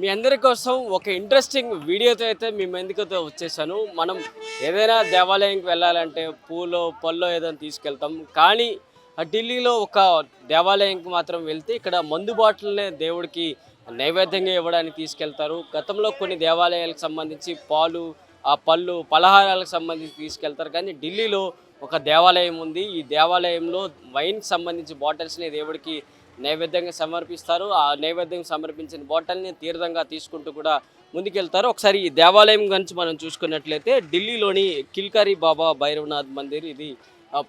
మీ అందరి కోసం ఒక ఇంట్రెస్టింగ్ వీడియోతో అయితే మీ ముందుకైతే వచ్చేసాను. మనం ఏదైనా దేవాలయంకి వెళ్ళాలంటే పూలో పళ్ళో ఏదైనా తీసుకెళ్తాం. కానీ ఆ ఢిల్లీలో ఒక దేవాలయంకి మాత్రం వెళ్తే ఇక్కడ మందు బాటిల్నే దేవుడికి నైవేద్యంగా ఇవ్వడానికి తీసుకెళ్తారు. గతంలో కొన్ని దేవాలయాలకు సంబంధించి పాలు ఆ పళ్ళు పలహారాలకు సంబంధించి తీసుకెళ్తారు. కానీ ఢిల్లీలో ఒక దేవాలయం ఉంది. ఈ దేవాలయంలో వైన్కి సంబంధించి బాటిల్స్ని దేవుడికి నైవేద్యంగా సమర్పిస్తారు. ఆ నైవేద్యం సమర్పించిన బాటిల్ని తీర్థంగా తీసుకుంటూ కూడా ముందుకెళ్తారు. ఒకసారి ఈ దేవాలయం గురించి మనం చూసుకున్నట్లయితే ఢిల్లీలోని కిల్కారి బాబా భైరవనాథ్ మందిర్ ఇది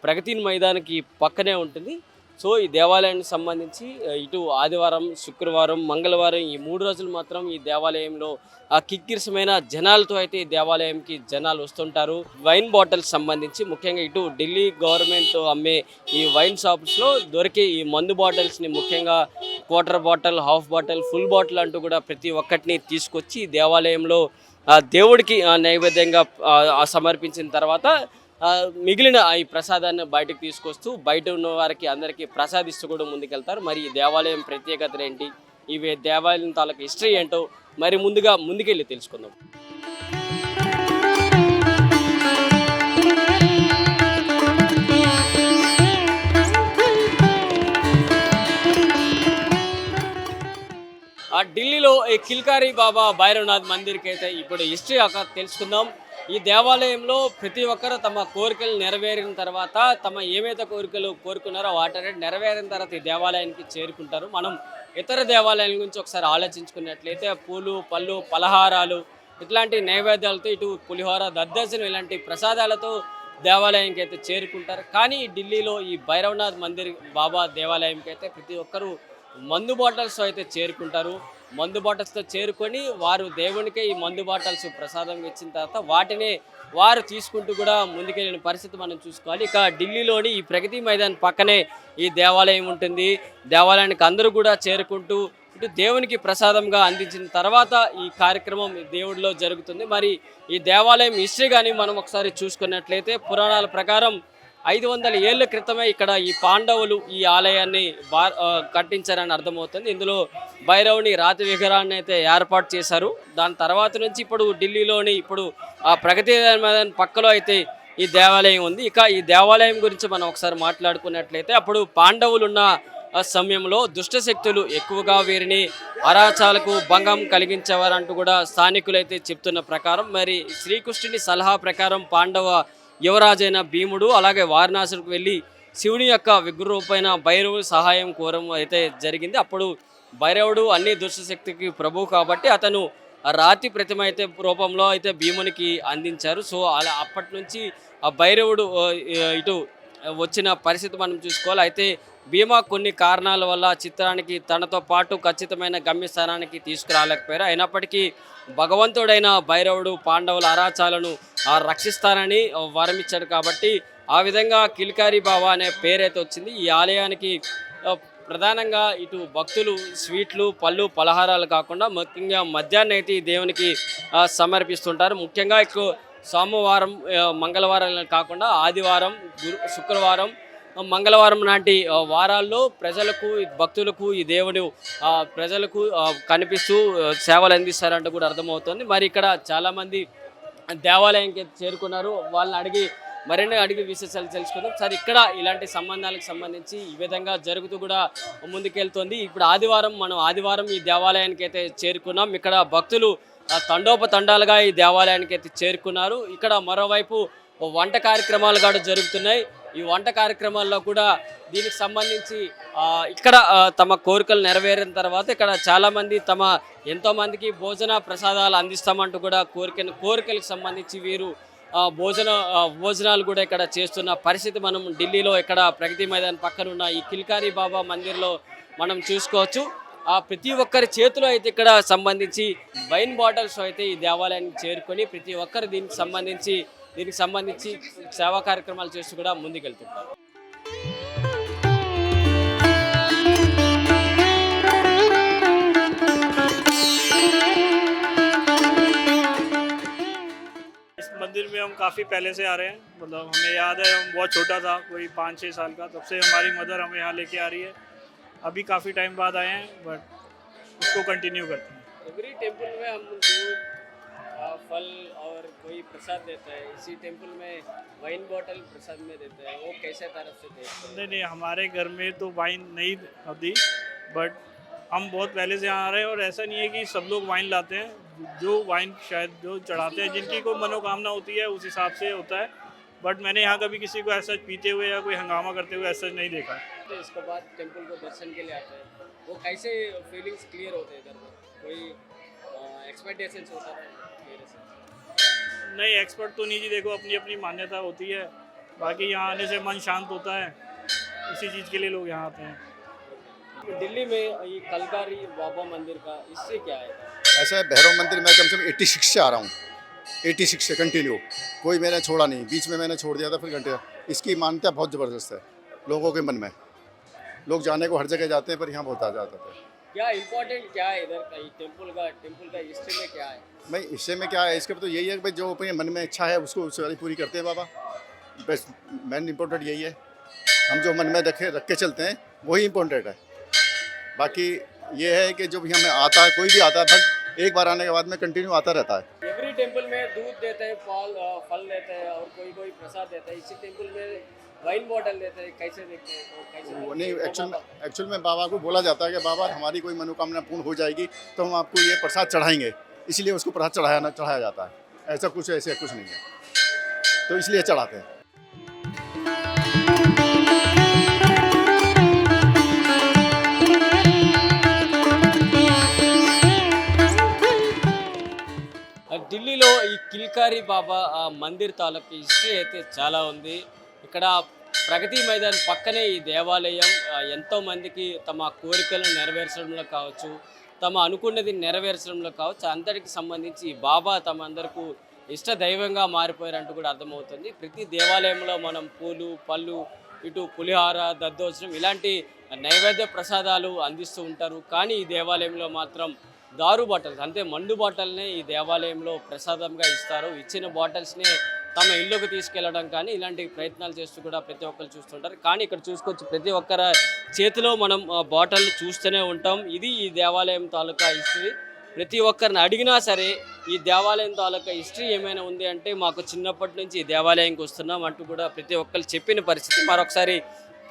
ప్రగతిని మైదానికి పక్కనే ఉంటుంది. సో ఈ దేవాలయానికి సంబంధించి ఇటు ఆదివారం శుక్రవారం మంగళవారం ఈ మూడు రోజులు మాత్రం ఈ దేవాలయంలో ఆ కిక్కిరిసమైన జనాలతో అయితే ఈ దేవాలయంకి జనాలు వస్తుంటారు. వైన్ బాటిల్స్ సంబంధించి ముఖ్యంగా ఇటు ఢిల్లీ గవర్నమెంట్ అమ్మే ఈ వైన్ షాప్స్లో దొరికే ఈ మందు బాటిల్స్ని ముఖ్యంగా quarter bottle half bottle full bottle అంటూ కూడా ప్రతి ఒక్కటిని తీసుకొచ్చి దేవాలయంలో ఆ దేవుడికి నైవేద్యంగా సమర్పించిన తర్వాత మిగిలిన ఈ ప్రసాదాన్ని బయటకు తీసుకొస్తూ బయట ఉన్న వారికి అందరికీ ప్రసాదిస్తూ కూడా ముందుకెళ్తారు. మరి ఈ దేవాలయం ప్రత్యేకతలు ఏంటి? ఇవి దేవాలయం తాలూకు హిస్టరీ ఏంటో మరి ముందుగా ముందుకెళ్ళి తెలుసుకుందాం. ఆ ఢిల్లీలో ఈ కిల్కారి బాబా భైరవనాథ్ మందిర్కి అయితే ఇప్పుడు హిస్టరీ అక్కడ తెలుసుకుందాం. ఈ దేవాలయంలో ప్రతి ఒక్కరు తమ కోరికలు నెరవేరిన తర్వాత తమ ఏమైతే కోరికలు కోరుకున్నారో వాటి నెరవేరిన తర్వాత ఈ దేవాలయానికి చేరుకుంటారు. మనం ఇతర దేవాలయాల గురించి ఒకసారి ఆలోచించుకున్నట్లయితే పూలు పళ్ళు పలహారాలు ఇట్లాంటి నైవేద్యాలతో ఇటు పులిహోర దద్దర్శనం ఇలాంటి ప్రసాదాలతో దేవాలయానికి అయితే చేరుకుంటారు. కానీ ఢిల్లీలో ఈ భైరవనాథ్ మందిర్ బాబా దేవాలయంకి అయితే ప్రతి ఒక్కరూ మందు బాటిల్స్ అయితే చేరుకుంటారు. మందు బాటల్స్తో చేరుకొని వారు దేవునికే ఈ మందు బాటల్స్ ప్రసాదం ఇచ్చిన తర్వాత వాటినే వారు తీసుకుంటూ కూడా ముందుకెళ్ళిన పరిస్థితి మనం చూసుకోవాలి. ఇక ఢిల్లీలోని ఈ ప్రగతి మైదాన్ పక్కనే ఈ దేవాలయం ఉంటుంది. దేవాలయానికి అందరూ కూడా చేరుకుంటూ ఇటు దేవునికి ప్రసాదంగా అందించిన తర్వాత ఈ కార్యక్రమం దేవుడిలో జరుగుతుంది. మరి ఈ దేవాలయం హిస్టరీ కానీ మనం ఒకసారి చూసుకున్నట్లయితే పురాణాల ప్రకారం ఐదు వందల ఏళ్ళ క్రితమే ఇక్కడ ఈ పాండవులు ఈ ఆలయాన్ని బా కట్టించారని అర్థమవుతుంది. ఇందులో భైరవుని రాతి విగ్రహాన్ని అయితే ఏర్పాటు చేశారు. దాని తర్వాత నుంచి ఇప్పుడు ఢిల్లీలోని ఇప్పుడు ఆ ప్రగతి పక్కలో అయితే ఈ దేవాలయం ఉంది. ఇక ఈ దేవాలయం గురించి మనం ఒకసారి మాట్లాడుకున్నట్లయితే అప్పుడు పాండవులున్న సమయంలో దుష్ట శక్తులు ఎక్కువగా వీరిని అరాచాలకు భంగం కలిగించేవారంటూ కూడా స్థానికులైతే చెప్తున్న ప్రకారం. మరి శ్రీకృష్ణుని సలహా ప్రకారం పాండవ యువరాజైన భీముడు అలాగే వారణాసులకు వెళ్ళి శివుని యొక్క విగ్రహపైన భైరవుడు సహాయం కోరం అయితే జరిగింది. అప్పుడు భైరవుడు అన్ని దుష్టశక్తికి ప్రభు కాబట్టి అతను రాతి ప్రతిమ అయితే రూపంలో అయితే భీమునికి అందించారు. సో అలా అప్పటి నుంచి ఆ భైరవుడు ఇటు వచ్చిన పరిస్థితి మనం చూసుకోవాలి. అయితే భీమా కొన్ని కారణాల వల్ల చిత్రానికి తనతో పాటు ఖచ్చితమైన గమ్యస్థానానికి తీసుకురాలేకపోయారు. అయినప్పటికీ భగవంతుడైన భైరవుడు పాండవుల అరాచాలను రక్షిస్తానని వరమిచ్చాడు కాబట్టి ఆ విధంగా కిల్కారి బాబా అనే పేరైతే వచ్చింది. ఈ ఆలయానికి ప్రధానంగా ఇటు భక్తులు స్వీట్లు పళ్ళు పలహారాలు కాకుండా ముఖ్యంగా మధ్యాహ్నం అయితే ఈ దేవునికి సమర్పిస్తుంటారు. ముఖ్యంగా ఇటు సోమవారం మంగళవారం కాకుండా ఆదివారం గురు శుక్రవారం మంగళవారం నాటి వారాల్లో ప్రజలకు భక్తులకు ఈ దేవుడు ప్రజలకు కనిపిస్తూ సేవలు అందిస్తారంటూ కూడా అర్థమవుతుంది. మరి ఇక్కడ చాలామంది దేవాలయంకి చేరుకున్నారు. వాళ్ళని అడిగి మరిన్ని అడిగి విశేషాలు తెలుసుకుందాం. సార్ ఇక్కడ ఇలాంటి సంబంధాలకు సంబంధించి ఈ విధంగా జరుగుతూ కూడా ముందుకెళ్తుంది. ఇప్పుడు ఆదివారం మనం ఆదివారం ఈ దేవాలయానికి అయితే చేరుకున్నాం. ఇక్కడ భక్తులు తండోపతండాలుగా ఈ దేవాలయానికి అయితే చేరుకున్నారు. ఇక్కడ మరోవైపు వంట కార్యక్రమాలు కూడా జరుగుతున్నాయి. ఈ వంట కార్యక్రమాల్లో కూడా దీనికి సంబంధించి ఇక్కడ తమ కోరికలు నెరవేరిన తర్వాత ఇక్కడ చాలామంది తమ ఎంతోమందికి భోజన ప్రసాదాలు అందిస్తామంటూ కూడా కోరిక కోరికలకు సంబంధించి వీరు భోజన భోజనాలు కూడా ఇక్కడ చేస్తున్న పరిస్థితి మనం ఢిల్లీలో ఇక్కడ ప్రగతి మైదాన్ పక్కన ఉన్న ఈ కిల్కారీ బాబా మందిర్లో మనం చూసుకోవచ్చు. ఆ ప్రతి ఒక్కరి చేతిలో అయితే ఇక్కడ సంబంధించి వైన్ బాటిల్స్ అయితే ఈ దేవాలయానికి చేరుకొని ప్రతి ఒక్కరు దీనికి సంబంధించి దీనికి సంబంధించి సేవా కార్యక్రమాలు చేస్తూ కూడా ముందుకెళ్తుంటారు इस मंदिर में हम काफ़ी काफ़ी पहले से आ रहे हैं मतलब हमें याद है हम बहुत छोटा था कोई पाँच छः साल का तब से हमारी मदर हमें यहाँ लेके आ रही है अभी काफ़ी टाइम बाद आए हैं बट उसको कंटिन्यू करते हैं एवरी टेम्पल में हम दूध आ, फल और कोई प्रसाद देता है इसी टेंपल में वाइन बॉटल प्रसाद में देता है वो कैसे तरफ़ से देते हैं? नहीं नहीं हमारे घर में तो वाइन नहीं होती बट हम बहुत पहले से यहाँ आ रहे हैं और ऐसा नहीं है कि सब लोग वाइन लाते हैं। जो वाइन शायद जो चढ़ाते हैं जिनकी कोई मनोकामना होती है उस हिसाब से होता है। बट मैंने यहाँ कभी किसी को ऐसा पीते हुए या कोई हंगामा करते हुए ऐसा नहीं देखा। तो इसके बाद टेंपल को दर्शन के लिए आते हैं। वो कैसे फीलिंग्स क्लियर होते हैं इधर कोई एक्सपेक्टेशंस होता है? नहीं एक्सपर्ट तो नहीं जी देखो अपनी अपनी मान्यता होती है। बाकी यहाँ आने से मन शांत होता है। इसी चीज़ के लिए लोग यहाँ आते हैं। दिल्ली में ये कलकारी बाबा मंदिर का इससे क्या है? ऐसा है भैरव मंदिर मैं कम से कम एट्टी सिक्स से आ रहा हूँ। एट्टी सिक्स से कंटिन्यू कोई मैंने छोड़ा नहीं। बीच में मैंने छोड़ दिया था फिर घंटे इसकी मान्यता बहुत ज़बरदस्त है लोगों के मन में। लोग जाने को हर जगह जाते हैं पर यहाँ बहुत आ जाते थे क्या इम्पोर्टेंट क्या है इधर का टेंपल का टेंपल का हिस्ट्री में क्या है? भाई इससे में क्या है? इसके तो यही है कि भाई जो अपने मन में इच्छा है उसको सारी पूरी करते हैं बाबा। बस मेन इम्पोर्टेंट यही है। हम जो मन में रखे रख के चलते हैं वही इम्पोर्टेंट है। बाकी ये है कि जो भी हमें आता है कोई भी आता है बट एक बार आने के बाद में कंटिन्यू आता रहता है। एवरी टेंपल में दूध देते हैं फल फल देते हैं और कोई कोई प्रसाद देता है। इसी टेंपल में वाइन बॉटल देते हैं कैसे देखते हैं तो कैसे वो देखते नहीं हैं? वो एक्चुअल में बाबा- एक्चुअल में बाबा को बोला जाता है कि बाबा हमारी कोई मनोकामना पूर्ण हो जाएगी तो हम आपको ये प्रसाद चढ़ाएंगे इसलिए उसको प्रसाद चढ़ाया ना चढ़ाया जाता है ऐसा कुछ ऐसे कुछ नहीं है तो इसलिए चढ़ाते हैं ఆ ఢిల్లీలో ఈ కిల్కారి బాబా ఆ మందిర్ తాలూకు హిస్టరీ అయితే చాలా ఉంది ఇక్కడ ప్రగతి మైదాన్ పక్కనే ఈ దేవాలయం ఎంతోమందికి ఎంతో మందికి తమ కోరికలను నెరవేర్చడంలో కావచ్చు తమ అనుకున్నది నెరవేర్చడంలో కావచ్చు అందరికి సంబంధించి బాబా తమ అందరికీ ఇష్ట దైవంగా మారిపోయారంటూ కూడా అర్థమవుతుంది. ప్రతి దేవాలయంలో మనం పూలు పళ్ళు ఇటు పులిహార దద్దోజనం ఇలాంటి నైవేద్య ప్రసాదాలు అందిస్తూ ఉంటారు. కానీ ఈ దేవాలయంలో మాత్రం దారు బాటల్స్ అంటే మండు బాటల్నే ఈ దేవాలయంలో ప్రసాదంగా ఇస్తారు. ఇచ్చిన బాటిల్స్నే తమ ఇళ్ళకు తీసుకెళ్ళడం కానీ ఇలాంటి ప్రయత్నాలు చేస్తూ కూడా ప్రతి ఒక్కరు చూస్తుంటారు. కానీ ఇక్కడ చూసుకోవచ్చు ప్రతి ఒక్కరి చేతిలో మనం బాటల్ చూస్తూనే ఉంటాం. ఇది ఈ దేవాలయం తాలూకా హిస్టరీ. ప్రతి ఒక్కరిని అడిగినా సరే ఈ దేవాలయం తాలూకా హిస్టరీ ఏమైనా ఉంది అంటే మాకు చిన్నప్పటి నుంచి ఈ దేవాలయంకి వస్తున్నాం అంటూ కూడా ప్రతి ఒక్కరు చెప్పిన పరిస్థితి. మరొకసారి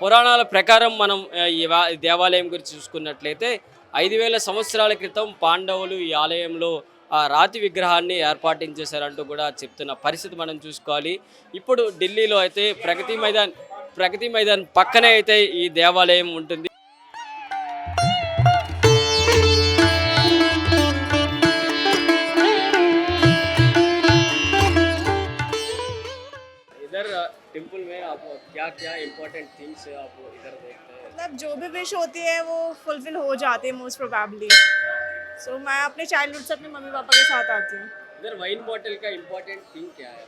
పురాణాల ప్రకారం మనం ఈ ఈ దేవాలయం గురించి చూసుకున్నట్లయితే ఐదు వేల సంవత్సరాల క్రితం పాండవులు ఈ ఆలయంలో ఆ రాతి విగ్రహాన్ని ఏర్పాటించేశారంటూ కూడా చెప్తున్న పరిస్థితి మనం చూసుకోవాలి ఇప్పుడు ఢిల్లీలో అయితే ప్రగతి మైదాన్ ప్రగతి మైదాన్ పక్కనే అయితే ఈ దేవాలయం ఉంటుంది इधर टेम्पल में आप क्या क्या इम्पोर्टेंट थिंग्स आप इधर देखते हैं मतलब जो भी विश होती है वो फुलफिल हो जाती है मोस्ट प्रोबेबली सो so, मैं अपने चाइल्डहुड से अपने मम्मी पापा के साथ आती हूँ। इधर वाइन बॉटल का इम्पोर्टेंट थिंग क्या है?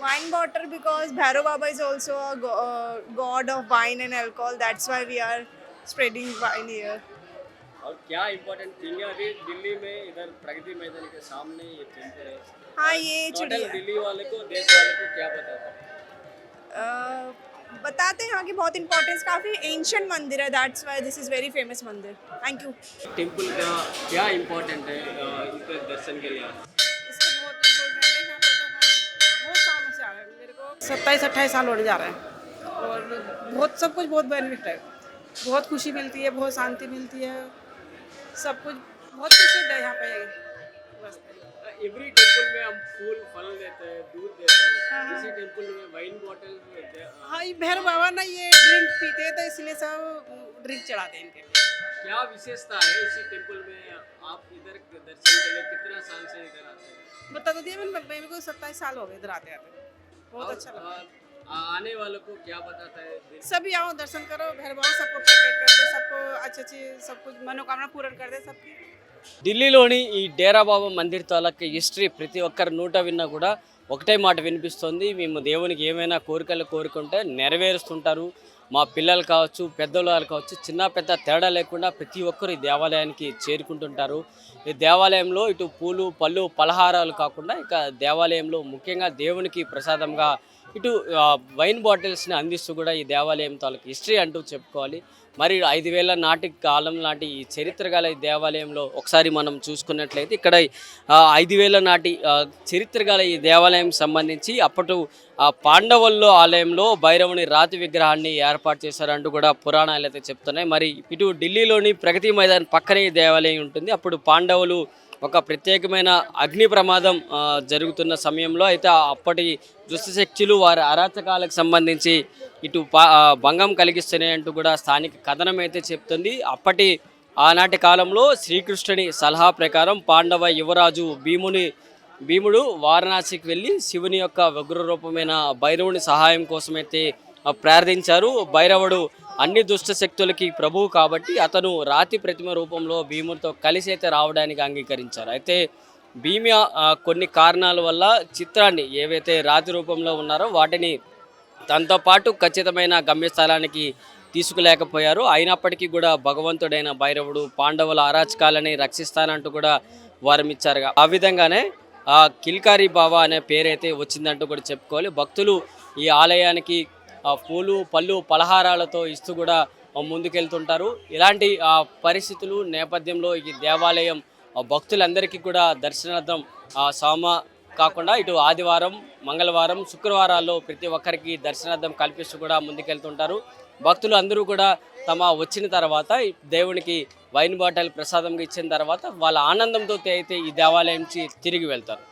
Wine bottle bottle because Bhairav Baba is also a go- uh, god of wine and alcohol. That's why we are spreading और क्या इम्पोर्टेंट थिंग है? अभी दिल्ली में इधर प्रगति मैदान के सामने ये टेंपल है। हाँ ये टोटल दिल्ली वाले को देश वाले को क्या पता था? uh, बताते हैं यहाँ की बहुत इंपॉर्टेंस काफ़ी एंशंट मंदिर है that's why this is very famous मंदिर। थैंक यू टेंपल का क्या इम्पोर्टेंट है इसके दर्शन के लिए? इसके बहुत इम्पोर्टेंट है यहाँ पे तो हम बहुत सालों से आ रहे हैं। मेरे को सत्ताईस अट्ठाईस साल होने जा रहे हैं। और बहुत सब कुछ बहुत बेनिफिट है। बहुत खुशी मिलती है बहुत शांति मिलती है। सब कुछ बहुत कुछ है यहाँ पे। बस। एवरी टेंपल में हम फूल फल देते हैं दूध देते हैं। हाँ। इसी टेंपल में वाइन बॉटल देते हैं। हाँ ये भैरव बाबा ना ये ड्रिंक पीते हैं तो इसलिए सब ड्रिंक चढ़ाते हैं इनके क्या विशेषता है इसी टेंपल में? आप इधर दर्शन के लिए कितना साल से इधर आते हैं? बता तो दिया मैंने मेरे को सत्ताईस साल हो गए इधर आते आते। बहुत अच्छा लगा। आने वालों को क्या बताता है सभी आओ दर्शन करो भैरव बाबा सबको प्रोटेक्ट कर दे सबको अच्छी अच्छी सब कुछ मनोकामना पूर्ण कर दे सबकी। ఢిల్లీలోని ఈ డేరాబాబా మందిర్ తాలూకా హిస్టరీ ప్రతి ఒక్కరి నూట విన్నా కూడా ఒకటే మాట వినిపిస్తుంది. మేము దేవునికి ఏమైనా కోరికలు కోరుకుంటే నెరవేరుస్తుంటారు. మా పిల్లలు కావచ్చు పెద్దవాళ్ళు కావచ్చు చిన్న పెద్ద తేడా లేకుండా ప్రతి ఒక్కరు ఈ దేవాలయానికి చేరుకుంటుంటారు. ఈ దేవాలయంలో ఇటు పూలు పళ్ళు పలహారాలు కాకుండా ఇక దేవాలయంలో ముఖ్యంగా దేవునికి ప్రసాదంగా ఇటు వైన్ బాటిల్స్ని అందిస్తూ కూడా ఈ దేవాలయం తాలూకు హిస్టరీ అంటూ చెప్పుకోవాలి. మరి ఐదు వేల నాటి కాలం నాటి ఈ చరిత్ర గల ఈ దేవాలయంలో ఒకసారి మనం చూసుకున్నట్లయితే ఇక్కడ ఐదు వేల నాటి చరిత్ర గల ఈ దేవాలయం సంబంధించి అప్పటి పాండవుల్లో ఆలయంలో భైరవుని రాతి విగ్రహాన్ని ఏర్పాటు చేశారంటూ కూడా పురాణాలు అయితే చెప్తున్నాయి. మరి ఇటు ఢిల్లీలోని ప్రగతి మైదాన్ పక్కనే దేవాలయం ఉంటుంది. అప్పుడు పాండవులు ఒక ప్రత్యేకమైన అగ్ని ప్రమాదం జరుగుతున్న సమయంలో అయితే అప్పటి దుష్టశక్తులు వారి అరాచకాలకు సంబంధించి ఇటు పా భంగం కలిగిస్తున్నాయి అంటూ కూడా స్థానిక కథనం అయితే చెప్తుంది. అప్పటి ఆనాటి కాలంలో శ్రీకృష్ణుని సలహా ప్రకారం పాండవ యువరాజు భీముని భీముడు వారణాసికి వెళ్ళి శివుని యొక్క ఉగ్ర రూపమైన భైరవుని సహాయం కోసమైతే ప్రార్థించారు. భైరవుడు అన్ని దుష్ట శక్తులకి ప్రభువు కాబట్టి అతను రాతి ప్రతిమ రూపంలో భీముడితో కలిసి అయితే రావడానికి అంగీకరించారు. అయితే భీమి కొన్ని కారణాల వల్ల చిత్రాన్ని ఏవైతే రాతి రూపంలో ఉన్నారో వాటిని తనతో పాటు ఖచ్చితమైన గమ్యస్థలానికి తీసుకులేకపోయారు. అయినప్పటికీ కూడా భగవంతుడైన భైరవుడు పాండవుల అరాచకాలని రక్షిస్తానంటూ కూడా వారం ఇచ్చారు ఆ విధంగానే ఆ కిల్కారి బాబా అనే పేరైతే వచ్చిందంటూ కూడా చెప్పుకోవాలి. భక్తులు ఈ ఆలయానికి పూలు పళ్ళు పలహారాలతో ఇస్తూ కూడా ముందుకెళ్తుంటారు. ఇలాంటి పరిస్థితులు నేపథ్యంలో ఈ దేవాలయం భక్తులందరికీ కూడా దర్శనార్థం సామ కాకుండా ఇటు ఆదివారం మంగళవారం శుక్రవారాల్లో ప్రతి ఒక్కరికి దర్శనార్థం కల్పిస్తూ కూడా ముందుకెళ్తుంటారు. భక్తులు అందరూ కూడా తమ వచ్చిన తర్వాత దేవునికి వైన్ బాటిల్ ప్రసాదంగా ఇచ్చిన తర్వాత వాళ్ళ ఆనందంతో అయితే ఈ దేవాలయం నుంచి తిరిగి వెళ్తారు.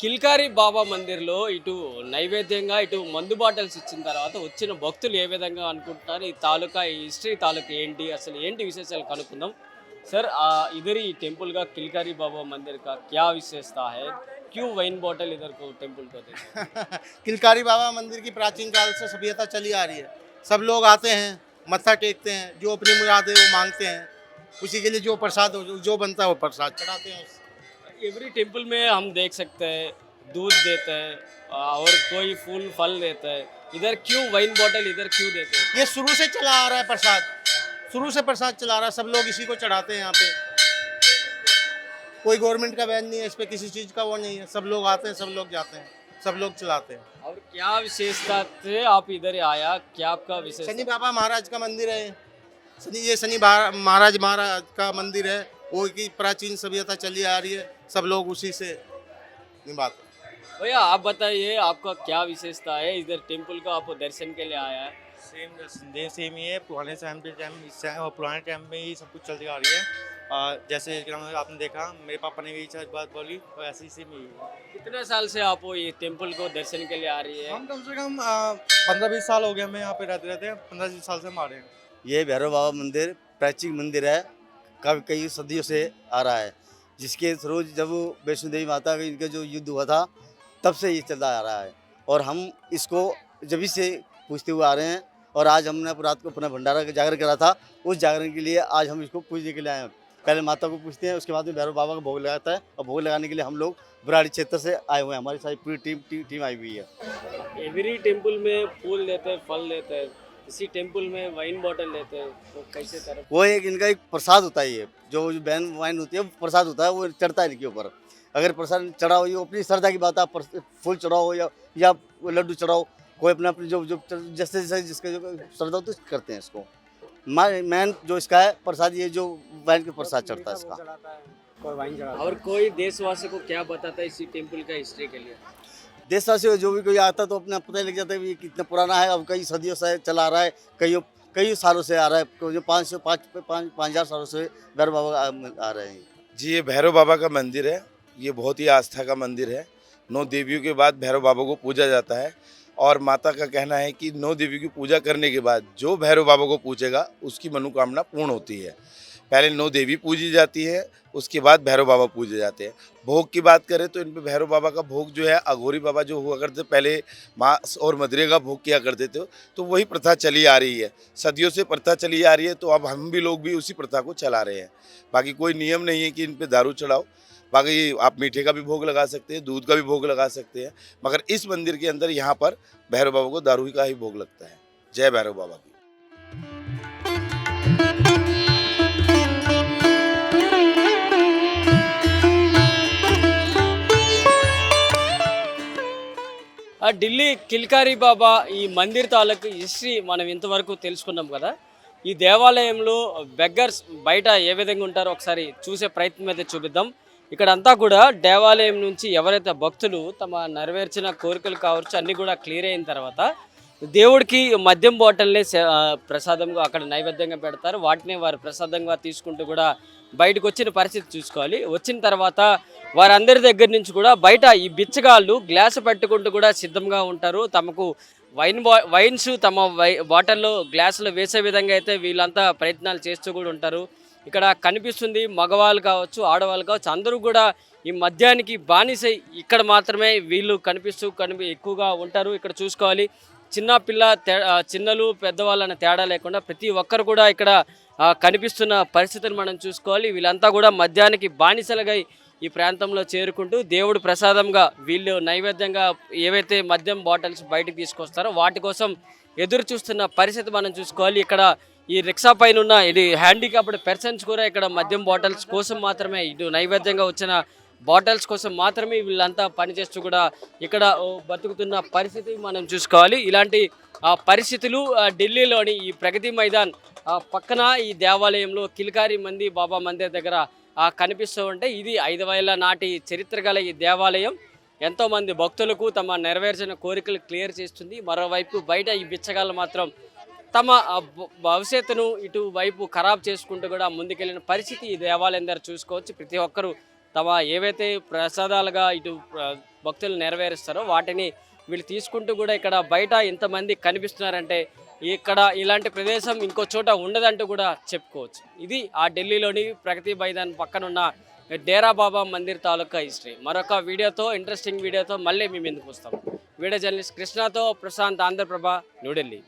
కిల్కారి బాబా మందిర్లో ఇటు నైవేద్యంగా ఇటు మందు బాటిల్స్ ఇచ్చిన తర్వాత వచ్చిన భక్తులు ఏ విధంగా అనుకుంటున్నారు ఈ తాలూకా ఈ హిస్టరీ తాలూకా ఏంటి అసలు ఏంటి విశేషాలు కనుక్కుందాం सर आ, इधर ही टेम्पल का किलकारी बाबा मंदिर का क्या विशेषता है क्यों वाइन बॉटल इधर को टेम्पल को देते हैं? किलकारी बाबा मंदिर की प्राचीन काल से सभ्यता चली आ रही है सब लोग आते हैं मत्था टेकते हैं जो अपनी मुराद है वो मांगते हैं उसी के लिए जो प्रसाद हो- जो बनता है वो प्रसाद चढ़ाते हैं उससे। एवरी टेंपल में हम देख सकते हैं दूध देते हैं और कोई फूल फल देता है। इधर क्यों वाइन बॉटल इधर क्यों देते हैं? ये शुरू से चला आ रहा है प्रसाद। शुरू से प्रसाद चला रहा है सब लोग इसी को चढ़ाते हैं यहाँ पे। कोई गवर्नमेंट का बैन नहीं है इस पर किसी चीज़ का वो नहीं है। सब लोग आते हैं सब लोग जाते हैं सब लोग चलाते हैं। और क्या विशेषता से आप इधर आया क्या आपका विशेष शनि बाबा महाराज का मंदिर है। शनि ये शनि महाराज महाराज का मंदिर है। वो की प्राचीन सभ्यता चली आ रही है। सब लोग उसी से निभाते हैं। भैया आप बताइए आपका क्या विशेषता है? इधर टेंपल का आप दर्शन के लिए आया है। सेम संदेश सेम ही है। पुराने टाइम पे टाइम और पुराने टाइम में ही सब कुछ चलती आ रही है। आ, जैसे आपने देखा मेरे पापा ने भी यही बात बोली और ऐसे ही सेम ही है। कितने साल से आप ये टेंपल को दर्शन के लिए आ रही है? हम कम से कम पंद्रह बीस साल हो गए हमें यहाँ पे रहते रहते हैं पंद्रह बीस साल से हम आ रहे हैं। ये भैरव बाबा मंदिर प्राचीन मंदिर है कब कई सदियों से आ रहा है। जिसके थ्रू जब वैष्णो देवी माता का इनका जो युद्ध हुआ था तब से ये चलता आ रहा है। और हम इसको जब से पूछते हुए आ रहे हैं और आज हमने रात को अपना भंडारा का जागरण करा था उस जागरण के लिए आज हम इसको पूजने के लिए आए हैं। पहले माता को पूछते हैं उसके बाद में भैरव बाबा का भोग लगाता है और भोग लगाने के लिए हम लोग बुराड़ी क्षेत्र से आए हुए हैं। हमारी सारी पूरी टीम टीम, टीम आई हुई है। एवरी टेंपल में फूल लेते हैं फल लेते हैं। इसी टेंपल में वाइन बॉटल देते हैं तो कैसे तरह वो एक इनका एक प्रसाद होता है ये जो बैन वाइन होती है प्रसाद होता है वो चढ़ता है इनके ऊपर। अगर प्रसाद चढ़ाओ ये अपनी श्रद्धा की बात है फूल चढ़ाओ या या लड्डू चढ़ाओ कोई अपना अपनी जो जो जैसे जैसे जिसका जो श्रद्धा होती है करते हैं इसको। मेन जो इसका है प्रसाद ये जो वाइन का प्रसाद चढ़ता है इसका। और कोई देशवासी को क्या बताता है इसी टेंपल का हिस्ट्री के लिए? देशवासी जो भी कोई आता तो अपना पता लग जाता है ये कितना पुराना है। अब कई सदियों से चला आ रहा है कई कई सालों से आ रहा है। जो पाँच सौ पाँच पाँच पाँच हज़ार सालों से भैरव बाबा आ, रहे हैं। जी ये भैरव बाबा का मंदिर है। ये बहुत ही आस्था का मंदिर है। नौ देवियों के बाद भैरव बाबा को पूजा जाता है और माता का कहना है कि नौ देवियों की पूजा करने के बाद जो भैरव बाबा को पूछेगा उसकी मनोकामना पूर्ण होती है। पहले नौ देवी पूजी जाती है, उसके बाद भैरव बाबा पूजे जाते हैं। भोग की बात करें तो इन पे भैरव बाबा का भोग जो है, अघोरी बाबा जो हुआ करते पहले मांस और मदरे का भोग किया करते थे तो वही प्रथा चली आ रही है। सदियों से प्रथा चली आ रही है तो अब हम भी लोग भी उसी प्रथा को चला रहे हैं। बाकी कोई नियम नहीं है कि इन पर दारू चढ़ाओ। बाकी आप मीठे का भी भोग लगा सकते हैं, दूध का भी भोग लगा सकते हैं, मगर इस मंदिर के अंदर यहाँ पर भैरव बाबा को दारू का ही भोग लगता है। जय भैरव बाबा की। ఢిల్లీ కిల్కారీ బాబా ఈ మందిర్ తాలూకు హిస్టరీ మనం ఇంతవరకు తెలుసుకున్నాం కదా. ఈ దేవాలయంలో బెగ్గర్స్ బయట ఏ విధంగా ఉంటారో ఒకసారి చూసే ప్రయత్నం అయితే చూపిద్దాం. ఇక్కడ అంతా కూడా దేవాలయం నుంచి ఎవరైతే భక్తులు తమ నెరవేర్చిన కోరికలు కావచ్చు అన్నీ కూడా క్లియర్ అయిన తర్వాత దేవుడికి మద్యం బాటిల్ని ప్రసాదంగా అక్కడ నైవేద్యంగా పెడతారు. వాటిని వారు ప్రసాదంగా తీసుకుంటూ కూడా బయటకు వచ్చిన పరిస్థితి చూసుకోవాలి. వచ్చిన తర్వాత వారందరి దగ్గర నుంచి కూడా బయట ఈ బిచ్చగాళ్ళు గ్లాస్ పెట్టుకుంటూ కూడా సిద్ధంగా ఉంటారు. తమకు వైన్ బా వైన్స్ తమ వై బాటిల్లో గ్లాసులో వేసే విధంగా అయితే వీళ్ళంతా ప్రయత్నాలు చేస్తూ కూడా ఉంటారు. ఇక్కడ కనిపిస్తుంది మగవాళ్ళు కావచ్చు ఆడవాళ్ళు కావచ్చు అందరూ కూడా ఈ మద్యానికి బానిసై ఇక్కడ మాత్రమే వీళ్ళు కనిపిస్తూ కనిపి ఎక్కువగా ఉంటారు. ఇక్కడ చూసుకోవాలి. చిన్న పిల్ల తే చిన్నలు పెద్దవాళ్ళు అనే తేడా లేకుండా ప్రతి ఒక్కరు కూడా ఇక్కడ కనిపిస్తున్న పరిస్థితిని మనం చూసుకోవాలి. వీళ్ళంతా కూడా మద్యానికి బానిసలుగా ఈ ప్రాంతంలో చేరుకుంటూ దేవుడు ప్రసాదంగా వీళ్ళు నైవేద్యంగా ఏవైతే మద్యం బాటిల్స్ బయటకు తీసుకొస్తారో వాటి కోసం ఎదురు చూస్తున్న పరిస్థితి మనం చూసుకోవాలి. ఇక్కడ ఈ రిక్షా పైన ఉన్న ఇది హ్యాండిక్యాప్డ్ పెర్సన్స్ కూడా ఇక్కడ మద్యం బాటిల్స్ కోసం మాత్రమే ఇటు నైవేద్యంగా వచ్చిన బాటిల్స్ కోసం మాత్రమే వీళ్ళంతా పనిచేస్తూ కూడా ఇక్కడ బతుకుతున్న పరిస్థితి మనం చూసుకోవాలి. ఇలాంటి ఆ, పరిస్థితులు ఢిల్లీలోని ఈ ప్రగతి మైదాన్ పక్కన ఈ దేవాలయంలో కిల్కారి మంది బాబా మందిర్ దగ్గర కనిపిస్తూ ఉంటే ఇది ఐదు వేల నాటి చరిత్ర గల ఈ దేవాలయం. ఎంతోమంది భక్తులకు తమ నెరవేర్చిన కోరికలు క్లియర్ చేస్తుంది. మరోవైపు బయట ఈ బిచ్చగాళ్ళు మాత్రం తమ భవిష్యత్తును ఇటువైపు ఖరాబ్ చేసుకుంటూ కూడా ముందుకెళ్ళిన పరిస్థితి ఈ దేవాలయం దగ్గర చూసుకోవచ్చు. ప్రతి ఒక్కరూ తమ ఏవైతే ప్రసాదాలుగా ఇటు భక్తులు నెరవేరుస్తారో వాటిని వీళ్ళు తీసుకుంటూ కూడా ఇక్కడ బయట ఇంతమంది కనిపిస్తున్నారంటే ఇక్కడ ఇలాంటి ప్రదేశం ఇంకో చోట ఉండదంటూ కూడా చెప్పుకోవచ్చు. ఇది ఆ ఢిల్లీలోని ప్రగతి మైదాన్ పక్కనున్న డేరా బాబా మందిర్ తాలూకా హిస్టరీ. మరొక వీడియోతో ఇంట్రెస్టింగ్ వీడియోతో మళ్ళీ మేము ఎందుకు వస్తాం. వీడియో జర్నలిస్ట్ కృష్ణతో ప్రశాంత్ ఆంధ్రప్రభ న్యూఢిల్లీ